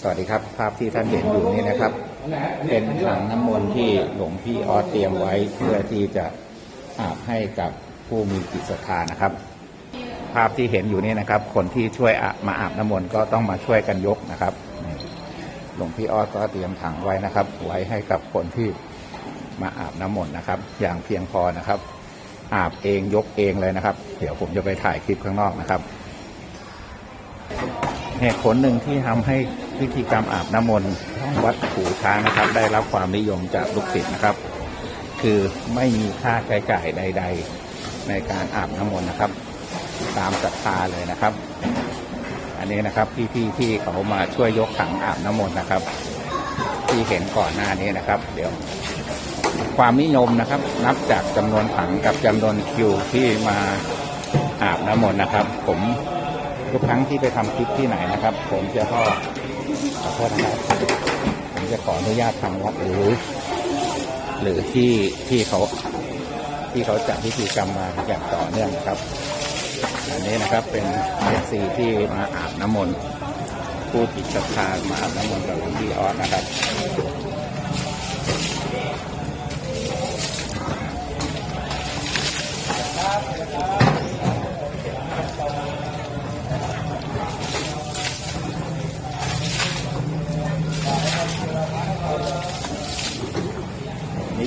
สวัสดีครับ ภาพที่ท่านเห็นอยู่นี่นะครับ เป็นถังน้ำมนต์ที่หลวงพี่ออสเตรียมไว้เพื่อที่จะอาบให้กับผู้มีจิตศรัทธานะครับ ภาพที่เห็นอยู่นี่นะครับ คนที่ช่วยมาอาบน้ำมนต์ก็ต้องมาช่วยกันยกนะครับหลวงพี่ออสก็เตรียมถังไว้นะครับ ไว้ให้กับคนที่มาอาบน้ำมนต์นะครับ อย่างเพียงพอนะครับ อาบเองยกเองเลยนะครับ เดี๋ยวผมจะไปถ่ายคลิปข้างนอกนะครับเหตุผลหนึ่งที่ทำให้ พิธีกรรมอาบน้ำมนต์ที่วัดหูช้างนะครับ ได้รับความนิยมจากลูกศิษย์นะครับ คือไม่มีค่าใช้จ่ายใด ๆ ในการอาบน้ำมนต์นะครับ ตามศรัทธาเลยนะครับ อันนี้นะครับพี่ๆที่เขามาช่วยยกถังอาบน้ำมนต์นะครับ ที่เห็นก่อนหน้านี้นะครับ เดี๋ยว ความนิยมนะครับ นับจากจำนวนถังกับจำนวนคิวที่มาอาบน้ำมนต์นะครับ ผมทุกครั้งที่ไปทำคลิปที่ไหนนะครับ ผมจะก็ อโทษนะครับผมจะขออนุญาตทางวัดหรือ หรือที่ที่เขาที่เขาจัดพิธีกรรมมาอย่างต่อเนื่องครับ อันนี้นะครับเป็นเอซีที่มาอาบน้ำมนต์ผู้ติดศรัทธามาอาบน้ำมนต์กับหลวงพี่ออสนะครับ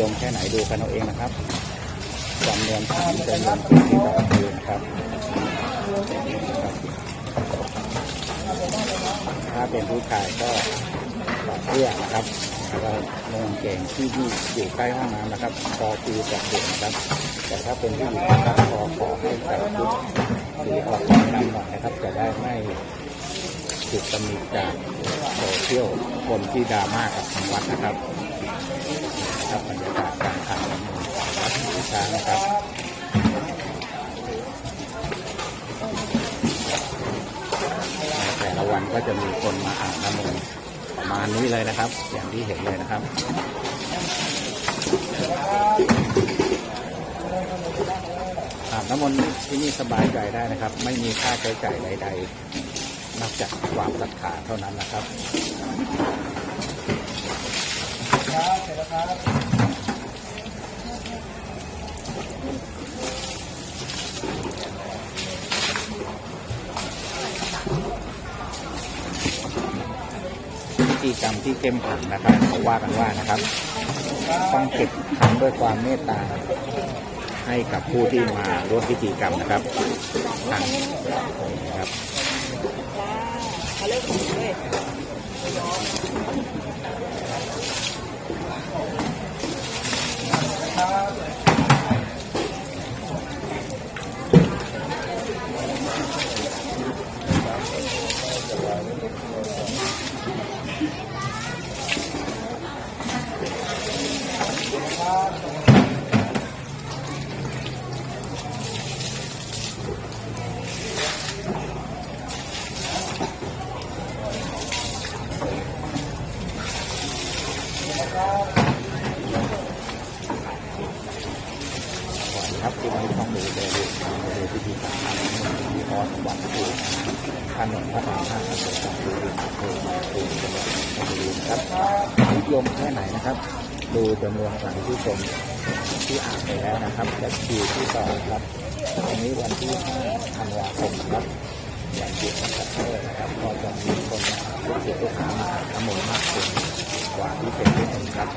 ยมแค่ไหนดูกันเอาเองนะครับจำนวนถังจำนวนคนที่ต่อคิวนะครับถ้าเป็นผู้ชายก็ถอดเสื้อนะครับแล้วก็ลงกงเกงที่อยู่อยู่ใกล้ห้องน้ำนะครับพอคิวกับเด็กนะครับ แต่ถ้าเป็นผู้หญิงนะครับขอขอให้ใส่ชุดสีออกดำหน่อยนะครับ จะได้ไม่ถูกตำหนิจากโซเชียลคนที่ดราม่ากับทางวัดนะครับ ครับบรรยากาศการทำน้ำมันต์ของวัดหช้างนะครับแต่ละวันก็จะมีคนมาอาบน้ำมนต์ประมาณนี้เลยนะครับ อย่างที่เห็นเลยนะครับอาบน้ำมนต์ที่นี่สบายใจได้นะครับ ไม่มีค่าใช้จ่ายใด ๆ นอกจากความศรัทธาเท่านั้นนะครับ พิธีกรรมที่เข้มขังนะครับเขาว่ากันว่านะครับ ต้องเก็บทำด้วยความเมตตาให้กับผู้ที่มาร่วมพิธีกรรมนะครับทางนะครับ เขาเลิกของเลย สวัสดีครับที่วันนี้ต้องดูเลยดูดูพิธีกรรมทาง ที่พอสวัสดิ์คือถนนพระรามห้าถนนสายดูดีอำเภอมาตูมจังหวัดนนทบุรีครับนิยมแค่ไหนนะครับ ดูจำนวนถังที่ชมที่อ่านไปแล้วนะครับ และคิวที่ต่อครับวันนี้วันที่5ธันวาคมครับวันหยุดนักขัตฤกษ์นะครับก็จะมีคนลูกศิษย์ลูกหามาอาบน้ำมนต์มากขึ้นกว่าที่เป็นที่หนึ่งครับ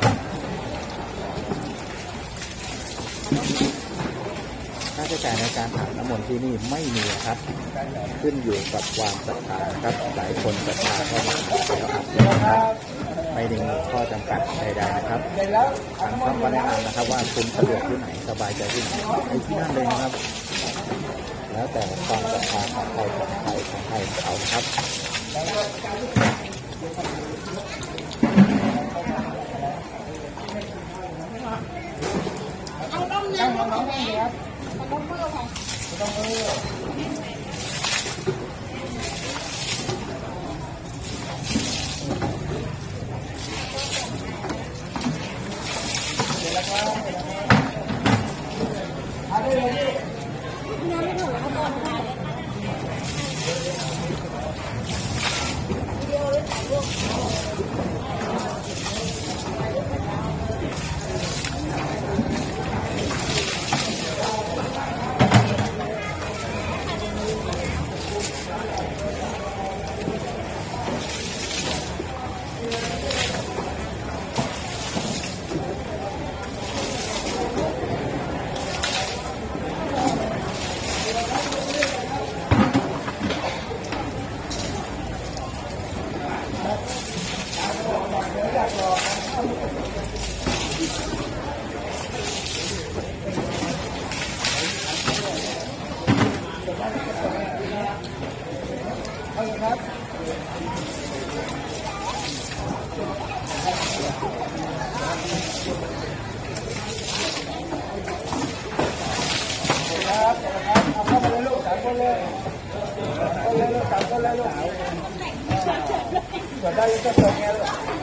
าใช้จ่ายในการอาบน้ำมนต์ที่นี่ไม่มีครับ ขึ้นอยู่กับความศรัทธาครับหลายคนศรัทธาก็มาอาแล้วอาบเยนะครับไม่ได้มีข้อจำกัดใดๆนะครับทางช่องก็แนะนำนะครับ ว่าคุณสะดวกที่ไหนสบายใจที่ไหนไปที่นั่นเลยนะครับ แล้วแต่ความศรัทธาของใครของใครของใครของเขาครับเอาต้มน้ำต้มแม่เอาต้มเมื่อ ครับครับเอาเข้ามาเลยลูกสามคนเลยคนเลยลูกสามคนเลยลูกเปิดได้ยังจะเปิดไงลูก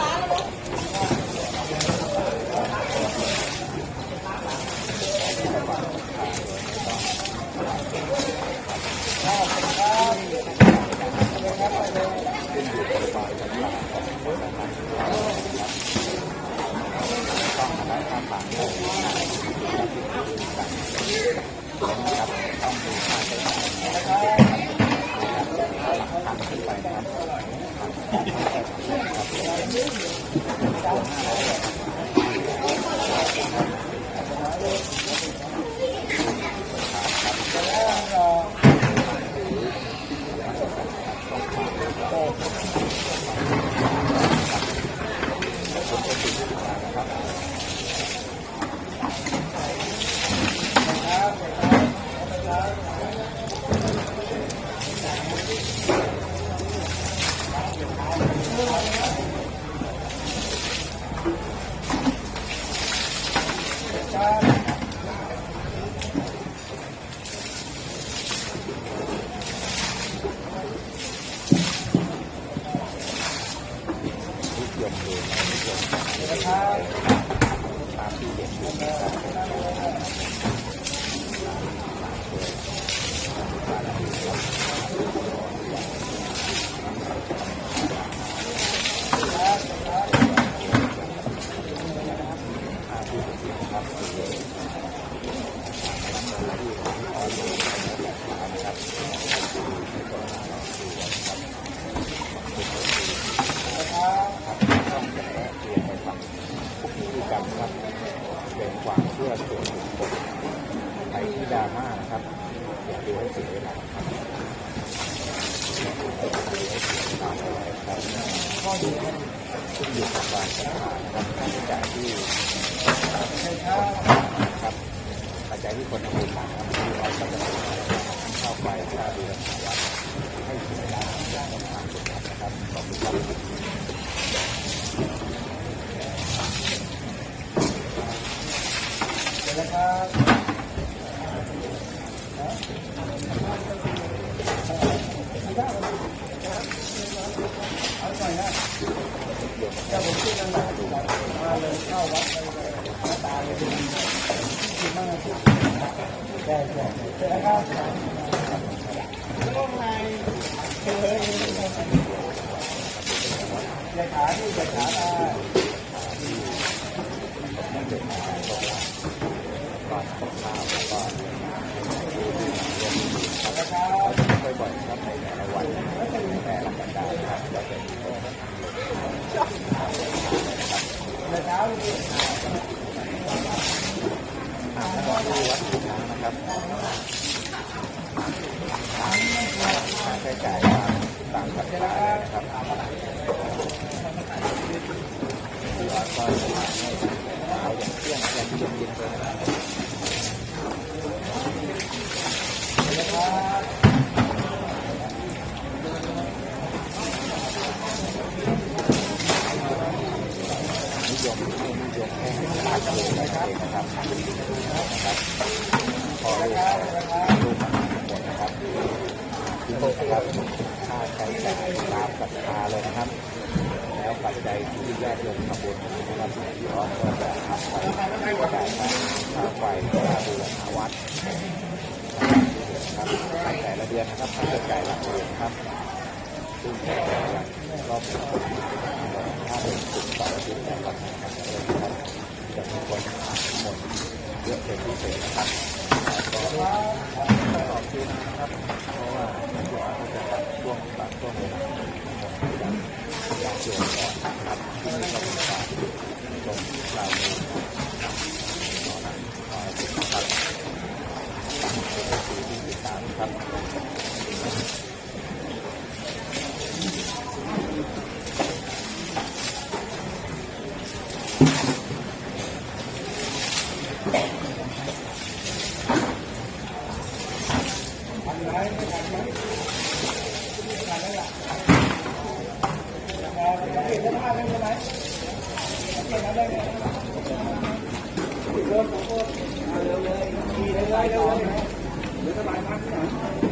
ราม่านะครับอย่าดูให้เสียเวลาครับครับก็อยู่ขึ้นอยู่กับการจัดหานะครับค่าใช้จ่ายที่ครับปัจจัยที่คนทำบุญมาครับที่เราจะเข้าไปค่าดูแลวัดให้เสียเวลาอย่างต้นะครับขอบคุณครับ อย่าขาที่อย่าขาได้ บ่อยๆครับในแต่ละวันแต่ละสัปดาห์ครับแล้วแต่ อย่าขาที่ แล้วก็ที่วัดทุกครั้งนะครับค่าใช้จ่ายตามสัปดาห์นะครับที่วัดก็จะมาให้เอาอย่างเที่ยงอย่างเย็ นิยมให้นิยมให้ตามกันเลยนะครับนะครับนะครับพอลูกลูกมันหมดนะครับที่นี่นะครับค่าใช้จ่ายตามศรัทธาเลยนะครับ ปัจจัยที่แยกลงทำบุญนะครับพี่น้องก็จะทำไปจ่ายค่าไฟค่าบูรณาวัดครับแต่ละเดือนนะครับค่าใช้จ่ายหลักเดือนครับซึ่งแต่ละวันก็เป็นค่าเป็นสุดต่ออาทิตย์นะครับนะครับจะมีคนหมดเยอะเป็นพิเศษนะครับก็ขอบคุณนะครับเพราะว่าที่ว่าเขาจะตัดช่วงตัดช่วงเวลาหมดจาก ญาติโยมก่อนนะครับที่มีกำลังกามสาในตอนนั้นขอให้ทุกท่านครับที่ติดตาครับ ทำไรไม่ทำไรทำไรล่ะพอเราเห็นได้ ไม่เป็นไรเก่งอะไรเนี่ย เริ่มของพวกเอาเร็วเลยขี่เลยเลยเร็วเลยหรือสบายมาก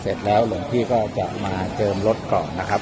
เสร็จแล้วหลวงพี่ก็จะมาเจิมรถก่อนนะครับ